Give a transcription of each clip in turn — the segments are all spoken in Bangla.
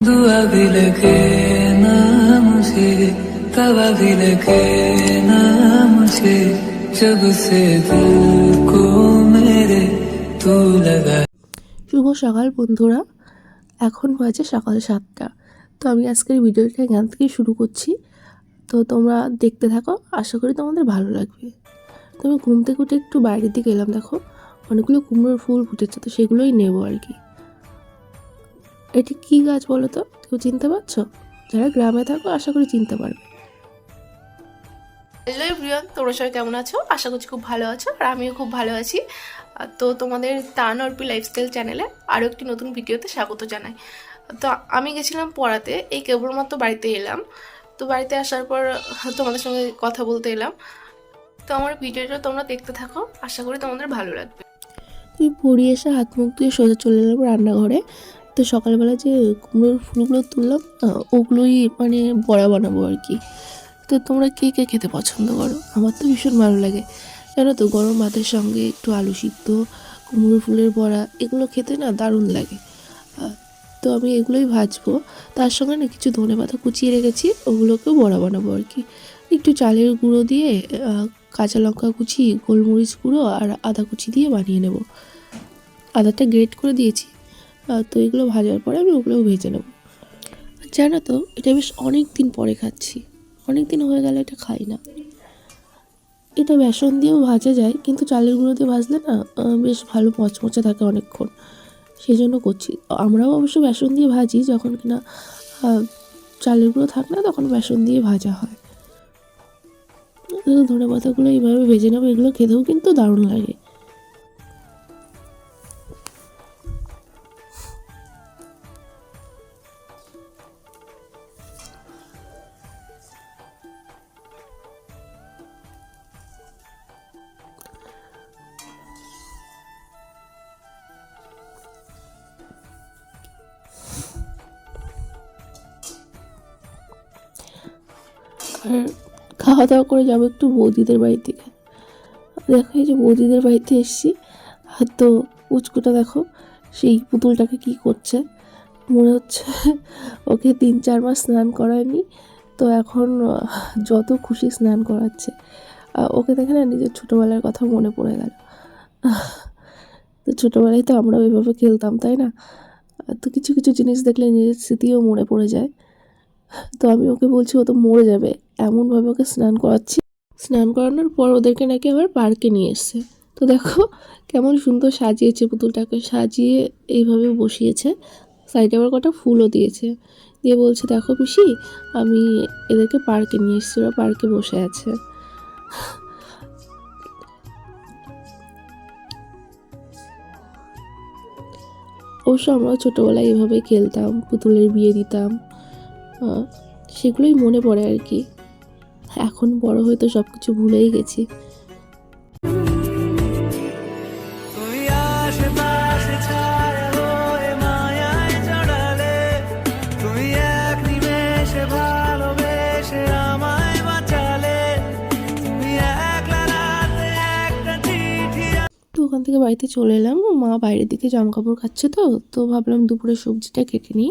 दुआ भी लगे ना मुझे तवा भी लगे ना मुझे जब से दिल को मेरे तू लगा শুভ সকাল বন্ধুরা এখন বাজে সকাল সাতটা তো আমি আজকের ভিডিওটা এখান থেকে শুরু করছি তো তোমরা দেখতে থাকো আশা করি তোমাদের ভালো লাগবে তো আমি ঘুম থেকে উঠে একটু বাইরের দিকে এলাম দেখো অনেকগুলো কুমড়োর ফুল ফুটেছে তো সেগুলোই নেবো আর কি এটি কী গাছ বলো তো? কেউ চিনতে পারছ? যারা গ্রামে থাকো আশা করি চিনতে পারবে। হ্যালো এভরিওয়ান তোমরা সবাই কেমন আছো? আশা করছি খুব ভালো আছো আর আমিও খুব ভালো আছি। তো তোমাদের তান অর্পি লাইফস্টাইল চ্যানেলে আরও একটি নতুন ভিডিওতে স্বাগত জানাই। তো আমি গেছিলাম পড়াতে এই কেবলমাত্র বাড়িতে এলাম। তো বাড়িতে আসার পর তোমাদের সঙ্গে কথা বলতে এলাম। তো আমার ভিডিওটা তোমরা দেখতে থাকো আশা করি তোমাদের ভালো লাগবে। তুই পড়ি এসে হাত মুখ ধুয়ে সোজা চলে এলাম রান্নাঘরে। তো সকালবেলা যে কুমড়োর ফুলগুলো তুললাম ওগুলোই মানে বড়া বানাবো আর কি। তো তোমরা কে কে খেতে পছন্দ করো? আমার তো ভীষণ ভালো লাগে। জানো তো, গরম ভাতের সঙ্গে একটু আলু সিদ্ধ, কুমড়ো ফুলের বড়া, এগুলো খেতে না দারুণ লাগে। তো আমি এগুলোই ভাজবো। তার সঙ্গে না কিছু ধনে পাতা কুচিয়ে রেখেছি, ওগুলোকেও বড়া বানাবো আর কি। একটু চালের গুঁড়ো দিয়ে কাঁচা লঙ্কা কুচি, গোলমরিচ গুঁড়ো আর আদা কুচি দিয়ে বানিয়ে নেব। আদাটা গ্রেট করে দিয়েছি। তো এগুলো ভাজার পরে আমি ওগুলোও ভেজে নেব। জানো তো, এটা বেশ অনেক দিন পরে খাচ্ছি। অনেক দিন হয়ে গেলে, এটা খাই না। এটা বেসন দিয়েও ভাজা যায়, কিন্তু চালের গুঁড়ো দিয়ে ভাজলে না বেশ ভালো মচমচে থাকে অনেকক্ষণ। সেই জন্য করছি। আমরাও অবশ্য বেসন দিয়ে ভাজি, যখন কিনা চালের গুঁড়ো থাকে না, তখন বেসন দিয়ে ভাজা হয়। ধনে পাতাগুলো এইভাবে ভেজে নেব, এগুলো খেতেও কিন্তু দারুণ লাগে। আর খাওয়া দাওয়া করে যাব একটু বৌদিদের বাড়ি থেকে দেখো এই যে বৌদিদের বাড়িতে এসছি। আর তো উচকুটা দেখো, সেই পুতুলটাকে কি করছে? মনে হচ্ছে ওকে তিন চার মাস স্নান করায়নি, তো এখন যত খুশি স্নান করাচ্ছে। ওকে দেখে না নিজের ছোটোবেলার কথা মনে পড়ে গেল। তো ছোটোবেলায় তো আমরা ওইভাবে খেলতাম, তাই না? তো কিছু কিছু জিনিস দেখলে নিজের স্মৃতিও মনে পড়ে যায়। তো আমি ওকে বলছি, ও তো মরে যাবে। এমনভাবে ওকে স্নান করাচ্ছি। স্নান করানোর পর ওদেরকে নাকি আবার পার্কে নিয়ে এসছে। তো দেখো কেমন সুন্দর সাজিয়েছে পুতুলটাকে। সাজিয়ে এইভাবে বসিয়েছে। সাইডে আবার কটা ফুলও দিয়েছে। দিয়ে বলছে, দেখো পিসি, আমি এদেরকে পার্কে নিয়ে এসেছি। ওরা পার্কে বসে আছে। অবশ্য আমরাও ছোটোবেলায় এভাবে খেলতাম, পুতুলের বিয়ে দিতাম। সেগুলোই মনে পড়ে আর কি। এখন বড় হয়ে তো সব কিছু ভুলেই গেছি। হয়ে ওখান থেকে বাড়িতে চলে এলাম। মা বাইরের দিকে জামা কাপড় খাচ্ছে তো তো ভাবলাম দুপুরে সবজিটা কেটে নিই।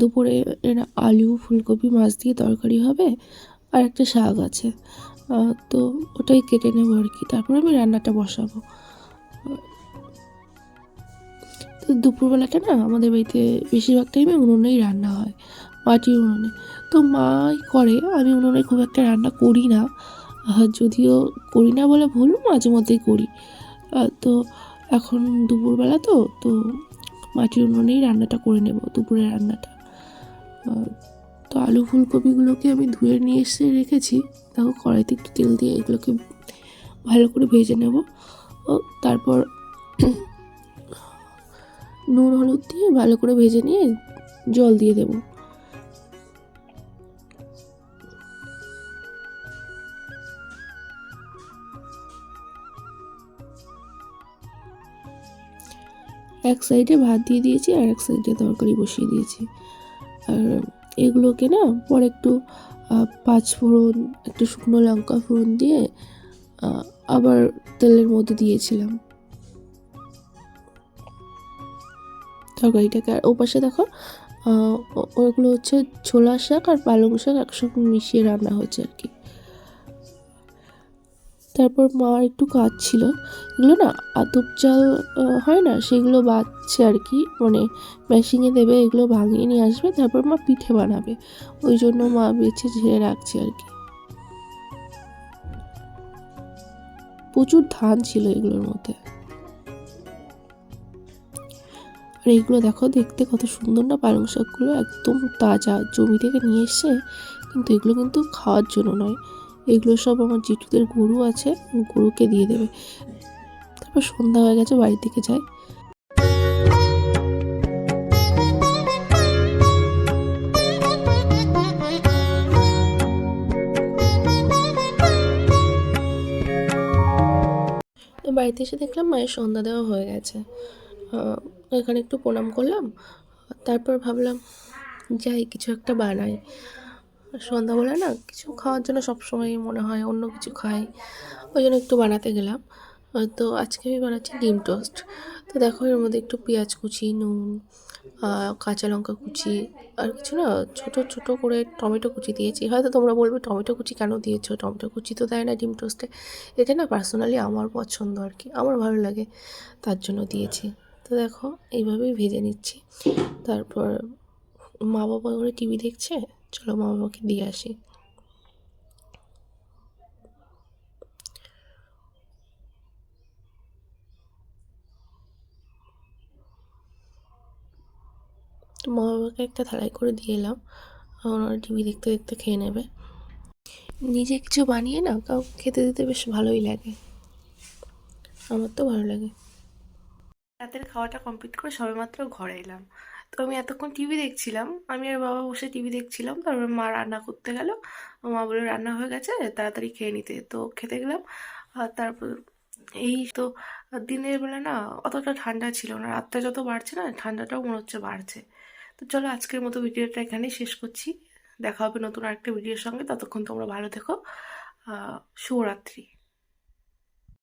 দুপুরে এর আলু, ফুলকপি, মাছ দিয়ে তরকারি হবে আর একটা শাক আছে। তো ওটাই কেটে নেব আর কি। তারপরে আমি রান্নাটা বসাবো। তো দুপুরবেলাটা না আমাদের বাড়িতে বেশিরভাগ টাইমে উনুনেই রান্না হয় মাটির উনুনে। তো মাই করে, আমি উনুনে খুব একটা রান্না করি না। যদিও করি না বলে ভুল মাঝে মধ্যেই করি তো এখন দুপুরবেলা তো তো মাটির উনুনেই রান্নাটা করে নেব, দুপুরের রান্নাটা। তো আলু ফুলকপিগুলোকে আমি ধুয়ে নিয়ে এসে রেখেছি। তাও কড়াইতে একটু তেল দিয়ে এগুলোকে ভালো করে ভেজে নেব। তারপর নুন, হলুদ দিয়ে ভালো করে ভেজে নিয়ে জল দিয়ে দেবো। এক সাইডে ভাত দিয়ে দিয়েছি আর এক সাইডে তরকারি বসিয়ে দিয়েছি। আর এগুলোকে না পরে একটু পাঁচ ফোড়ন, একটু শুকনো লঙ্কা ফোড়ন দিয়ে আবার তেলের মধ্যে দিয়েছিলাম। তরকারিটাকে আর ও পাশে দেখো ওগুলো হচ্ছে ছোলা শাক আর পালং শাক একসঙ্গে মিশিয়ে রান্না হয়েছে আর কি। তারপর মা একটু কাজ ছিল এগুলো না আতপ চাল হয় না? সেগুলো বাঁচছে আর কি। মানে মেশিনে দেবে, এগুলো ভাঙিয়ে নিয়ে আসবে, তারপর মা পিঠে বানাবে। ওই জন্য মা বেছে ঝেড়ে রাখছে আর কি। প্রচুর ধান ছিল এগুলোর মধ্যে। আর এইগুলো দেখো, দেখতে কত সুন্দর না? পালং শাকগুলো একদম তাজা। জমি থেকে নিয়ে এসছে, কিন্তু এগুলো কিন্তু খাওয়ার জন্য নয়। এগুলো সব আমার জেঠুদের গরু আছে গরুকে দিয়ে দেবে। তারপর সন্ধ্যা হয়ে গেছে, বাড়ির দিকে তো বাড়িতে এসে দেখলাম মায়ের সন্ধ্যা দেওয়া হয়ে গেছে। এখানে একটু প্রণাম করলাম। তারপর ভাবলাম, যাই, কিছু একটা বানাই। সন্ধ্যাবেলা না কিছু খাওয়ার জন্য সবসময় মনে হয় অন্য কিছু খাই। ওই জন্য একটু বানাতে গেলাম। তো আজকে আমি বানাচ্ছি ডিম টোস্ট। তো দেখো এর মধ্যে একটু পেঁয়াজ কুচি, নুন কাঁচা লঙ্কা কুচি আর কিছু না ছোট ছোট করে টমেটো কুচি দিয়েছি। হয়তো তোমরা বলবে টমেটো কুচি কেন দিয়েছ? টমেটো কুচি তো দেয় না ডিম টোস্টে। এটা না পার্সোনালি আমার পছন্দ আর কি। আমার ভালো লাগে, তার জন্য দিয়েছি। তো দেখো এইভাবেই ভেজে নিচ্ছি। তারপর মা বাবা করে টিভি দেখছে? চলো মা বাবাকে দিয়ে আসি। তো মা বাবাকে একটা থালাই করে দিয়ে এলাম। ওনারা টিভি দেখতে দেখতে খেয়ে নেবে। নিজে কিছু বানিয়ে না কাউ খেতে দিতে বেশ ভালোই লাগে। আমার তো ভালো লাগে। রাতের খাওয়াটা কমপ্লিট করে সবেমাত্র ঘরে এলাম। তো আমি এতক্ষণ টিভি দেখছিলাম। আমি আর বাবা বসে টিভি দেখছিলাম। তারপর মা রান্না করতে গেল। মা বলে রান্না হয়ে গেছে, তাড়াতাড়ি খেয়ে নিতে। তো খেতে গেলাম। আর তারপর এই তো দিনের বেলা না অতটা ঠান্ডা ছিল না। রাতটা যত বাড়ছে না, ঠান্ডাটাও মনে হচ্ছে বাড়ছে। তো চলো আজকের মতো ভিডিওটা এখানেই শেষ করছি। দেখা হবে নতুন আরেকটা ভিডিওর সঙ্গে। ততক্ষণ তোমরা ভালো থেকো। শুভরাত্রি।